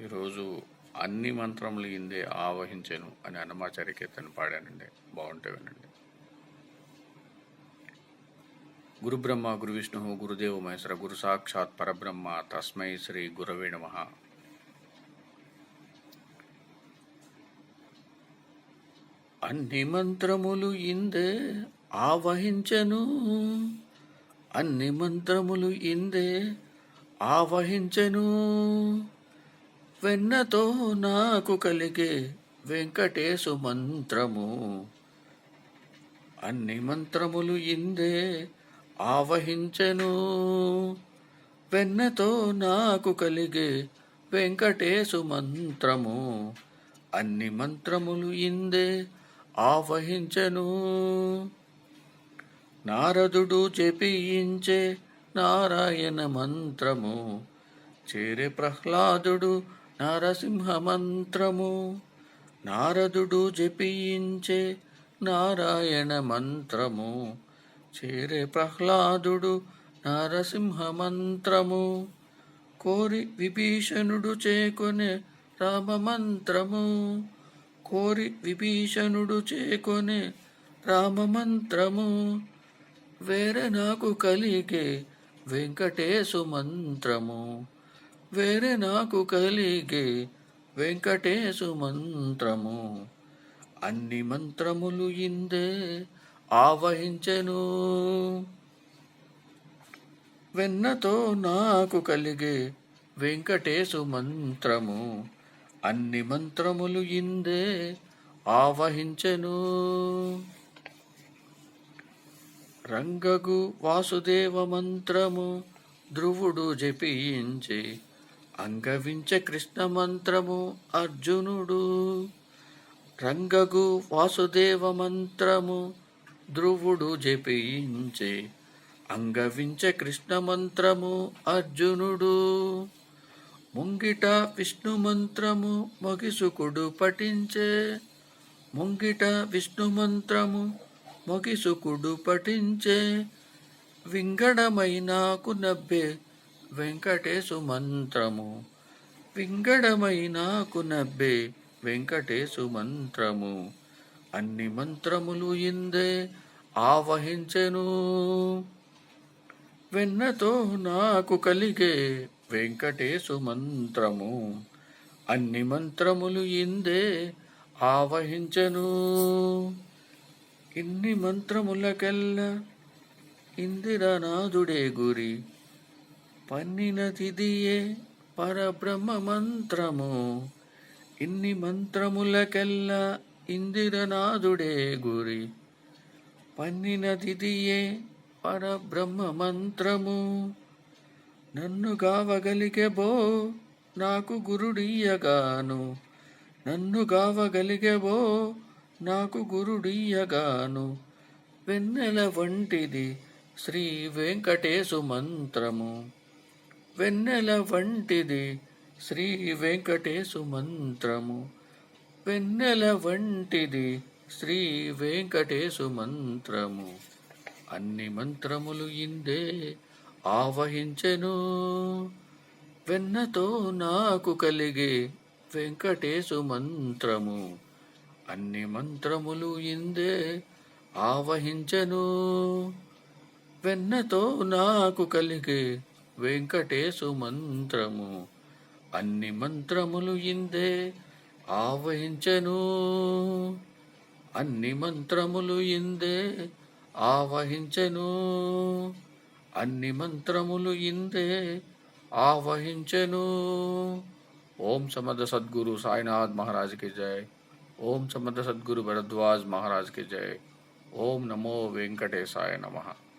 ఈరోజు అన్ని మంత్రములు ఇందే ఆవహించెను అని అన్నమాచార్య కీర్తన పాడానండి. బాగుంటే వినండి. గురు బ్రహ్మ గురు విష్ణు గురుదేవ మహేశ్వర గురు సాక్షాత్ పరబ్రహ్మ తస్మై శ్రీ గురవే నమ. అన్ని మంత్రములు ఇందే ఆవహించెను. అన్ని మంత్రములు ఇందే ఆవహించెను. వెన్నతో నాకు కలిగే వెంకటేశు మంత్రము. అన్ని మంత్రములు ఇందే ఆవహించెను. వెన్నతో నాకు కలిగే వెంకటేశు మంత్రము. అన్ని మంత్రములు ఇందే ఆవహించెను. నారదుడు జపించే నారాయణ మంత్రము. చేరే ప్రహ్లాదుడు నరసింహ మంత్రము నారదుడు జపించే నారాయణ మంత్రము చేరే ప్రహ్లాదుడు నరసింహ మంత్రము కోరి విభీషణుడు చేకొనే రామ మంత్రము కోరి విభీషణుడు చేకొనే రామ మంత్రము వేరే నాకు కలిగే వెంకటేశు మంత్రము వేరే నాకు కలిగే వెంకటేశు మంత్రము. అన్ని మంత్రములు ఇందే ఆవహించెను. వెన్నతో నాకు కలిగే వెంకటేశు మంత్రము. అన్ని మంత్రములు ఇందే ఆవహించెను. రంగగు వాసుదేవ మంత్రము ధ్రువుడు జపించి అంగవించ కృష్ణ మంత్రము అర్జునుడు. రంగగు వాసుదేవ మంత్రము ధ్రువుడు జపించే అంగవించ కృష్ణ మంత్రము అర్జునుడు. ముంగిట విష్ణు మంత్రము మొగిసుకుడు పఠించే ముంగిట విష్ణు మంత్రము మొగిసుకుడు పఠించే వింగడమైనాకు నబ్బే వెంకటేశు మంత్రము. వింగడమైనాకు నబ్బే వెంకటేశు మంత్రము. అన్ని మంత్రములు ఇందే ఆవహించెను. వెన్నతో నాకు కలిగే వెంకటేశు మంత్రము. అన్ని మంత్రములు ఇందే ఆవహించెను. ఇన్ని మంత్రములకెల్లా ఇందిరనాథుడే గురి పన్నినదిదియే పరబ్రహ్మ మంత్రము ఇన్ని మంత్రములకెల్లా ఇందిరనాథుడే గురి. పన్నినదిదియే పరబ్రహ్మ మంత్రము నన్ను గావగలిగే బో నాకు గురుడియగాను. నన్ను గావగలిగే బో నాకు గురుడియగాను. వెన్నెల వంటిది శ్రీ వెంకటేశు మంత్రము. వెన్నెల వంటిది శ్రీ వెంకటేశు మంత్రము. వెన్నెల వంటిది శ్రీ వెంకటేశు మంత్రము. అన్ని మంత్రములు ఇందే ఆవహించెను. వెన్నతో నాకు కలిగే వెంకటేశు మంత్రము. అన్ని మంత్రములు ఇందే ఆవహించెను. వెన్నతో నాకు కలిగే వెంకటేశు మంత్రము అన్ని మంత్రములు ఇందే ఆవహించెను. అన్ని మంత్రములు ఇందే ఆవహించెను. అన్ని మంత్రములు ఇందే ఆవహించెను. ఓం సమర్థ సద్గురు సాయినాథ్ మహారాజ్కి జై. ఓం సమర్థ సద్గురు భరద్వాజ్ మహారాజ్కి జై. ఓం నమో వెంకటేశాయ నమః.